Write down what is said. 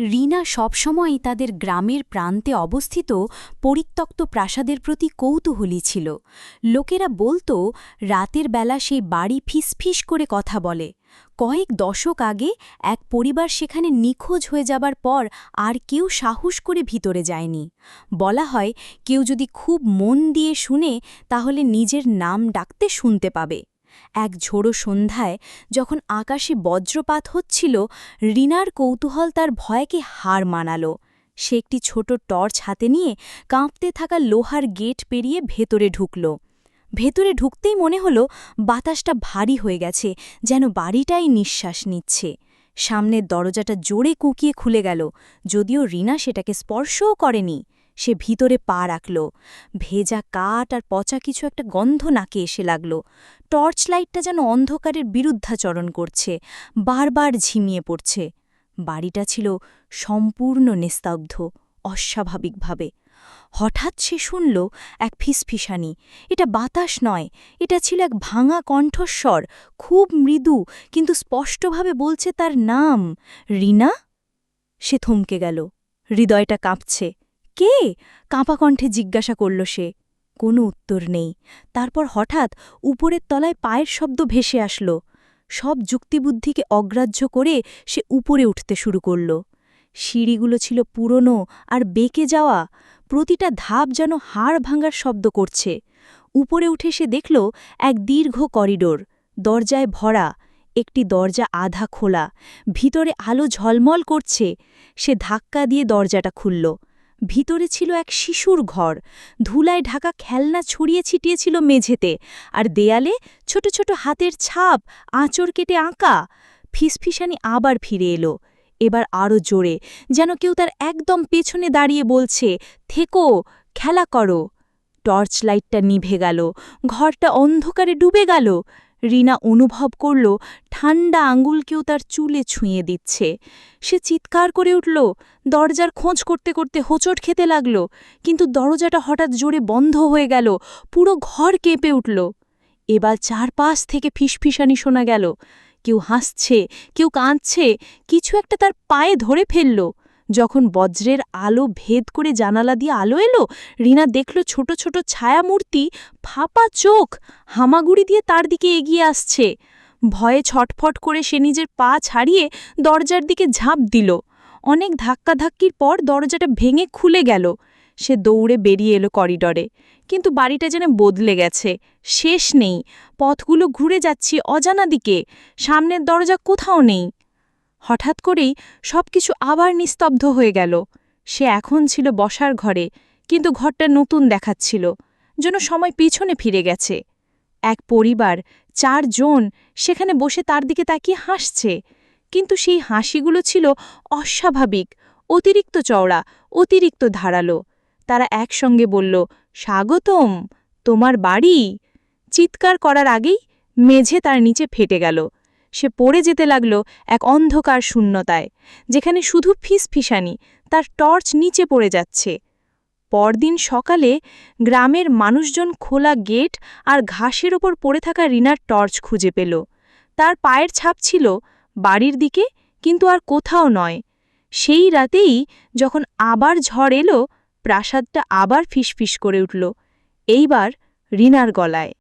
রিনা সবসময়ই তাদের গ্রামের প্রান্তে অবস্থিত পরিত্যক্ত প্রাসাদের প্রতি কৌতূহলী ছিল। লোকেরা বলতো, রাতের বেলা সেই বাড়ি ফিসফিস করে কথা বলে। কয়েক দশক আগে এক পরিবার সেখানে নিখোঁজ হয়ে যাবার পর আর কেউ সাহস করে ভিতরে যায়নি। বলা হয়, কেউ যদি খুব মন দিয়ে শুনে, তাহলে নিজের নাম ডাকতে শুনতে পাবে। এক ঝোড়ো সন্ধ্যায় যখন আকাশে বজ্রপাত হচ্ছিল, রিনার কৌতূহল তার ভয়কে হার মানাল। সে একটি ছোট টর্চ হাতে নিয়ে কাঁপতে থাকা লোহার গেট পেরিয়ে ভেতরে ঢুকল। ভেতরে ঢুকতেই মনে হলো বাতাসটা ভারী হয়ে গেছে, যেন বাড়িটাই নিঃশ্বাস নিচ্ছে। সামনের দরজাটা জোরে কুঁকিয়ে খুলে গেল, যদিও রিনা সেটাকে স্পর্শও করেনি। সে ভিতরে পা রাখল। ভেজা কাঠ আর পচা কিছু একটা গন্ধ নাকে এসে লাগল। টর্চ লাইটটা যেন অন্ধকারের বিরুদ্ধাচরণ করছে, বারবার ঝিমিয়ে পড়ছে। বাড়িটা ছিল সম্পূর্ণ নিস্তব্ধ, অস্বাভাবিকভাবে। হঠাৎ সে শুনল এক ফিসফিসানি। এটা বাতাস নয়, এটা ছিল এক ভাঙা কণ্ঠস্বর, খুব মৃদু, কিন্তু স্পষ্টভাবে বলছে তার নাম। রিনা? সে থমকে গেল। হৃদয়টা কাঁপছে। কে? কাঁপা কণ্ঠে জিজ্ঞাসা করল সে। কোনো উত্তর নেই। তারপর হঠাৎ উপরের তলায় পায়ের শব্দ ভেসে আসল। সব যুক্তিবুদ্ধিকে অগ্রাহ্য করে সে উপরে উঠতে শুরু করল। সিঁড়িগুলো ছিল পুরনো আর বেঁকে যাওয়া। প্রতিটা ধাপ যেন হাড় ভাঙার শব্দ করছে। উপরে উঠে সে দেখল এক দীর্ঘ করিডোর। দরজায় ভরা। একটি দরজা আধা খোলা। ভিতরে আলো ঝলমল করছে। সে ধাক্কা দিয়ে দরজাটা খুলল। ভিতরে ছিল এক শিশুর ঘর। ধুলায় ঢাকা খেলনা ছড়িয়ে ছিটিয়েছিল মেঝেতে। আর দেয়ালে ছোট ছোট হাতের ছাপ, আঁচড় কেটে আঁকা। ফিসফিসানি আবার ফিরে এলো। এবার আরও জোরে, যেন কেউ তার একদম পেছনে দাঁড়িয়ে বলছে, থেকো, খেলা করো। টর্চ লাইটটা নিভে গেল। ঘরটা অন্ধকারে ডুবে গেল। রিনা অনুভব করল, ঠান্ডা আঙ্গুলকেও তার চুলে ছুঁয়ে দিচ্ছে। সে চিৎকার করে উঠল, দরজার খোঁজ করতে করতে হোঁচট খেতে লাগল, কিন্তু দরজাটা হঠাৎ জোরে বন্ধ হয়ে গেল, পুরো ঘর কেঁপে উঠল। এবার চারপাশ থেকে ফিসফিসানি শোনা গেল, কেউ হাসছে, কেউ কাঁদছে, কিছু একটা তার পায়ে ধরে ফেলল। যখন বজ্রের আলো ভেদ করে জানালা দিয়ে আলো এলো, রিনা দেখল ছোট ছোট ছায়ামূর্তি ফাঁপা চোখ হামাগুড়ি দিয়ে তার দিকে এগিয়ে আসছে। ভয়ে ছটফট করে সে নিজের পা ছাড়িয়ে দরজার দিকে ঝাঁপ দিল। অনেক ধাক্কাধাক্কির পর দরজাটা ভেঙে খুলে গেল। সে দৌড়ে বেরিয়ে এলো করিডরে। কিন্তু বাড়িটা যেন বদলে গেছে। শেষ নেই। পথগুলো ঘুরে যাচ্ছি অজানা দিকে। সামনের দরজা কোথাও নেই। হঠাৎ করেই সবকিছু আবার নিস্তব্ধ হয়ে গেল। সে এখন ছিল বসার ঘরে, কিন্তু ঘরটা নতুন দেখাচ্ছিল, যেন সময় পিছনে ফিরে গেছে। এক পরিবার চারজন সেখানে বসে তার দিকে তাকিয়ে হাসছে, কিন্তু সেই হাসিগুলো ছিল অস্বাভাবিক, অতিরিক্ত চওড়া, অতিরিক্ত ধারালো। তারা একসঙ্গে বলল, স্বাগতম, তোমার বাড়ি? চিৎকার করার আগেই মেঝে তার নিচে ফেটে গেল। সে পড়ে যেতে লাগল এক অন্ধকার শূন্যতায়, যেখানে শুধু ফিসফিসানি, তার টর্চ নিচে পড়ে যাচ্ছে। পরদিন সকালে গ্রামের মানুষজন খোলা গেট আর ঘাসের ওপর পড়ে থাকা রিনার টর্চ খুঁজে পেল। তার পায়ের ছাপ ছিল বাড়ির দিকে, কিন্তু আর কোথাও নয়। সেই রাতেই যখন আবার ঝড় এলো, প্রাসাদটা আবার ফিসফিস করে উঠল। এইবার রিনার গলায়।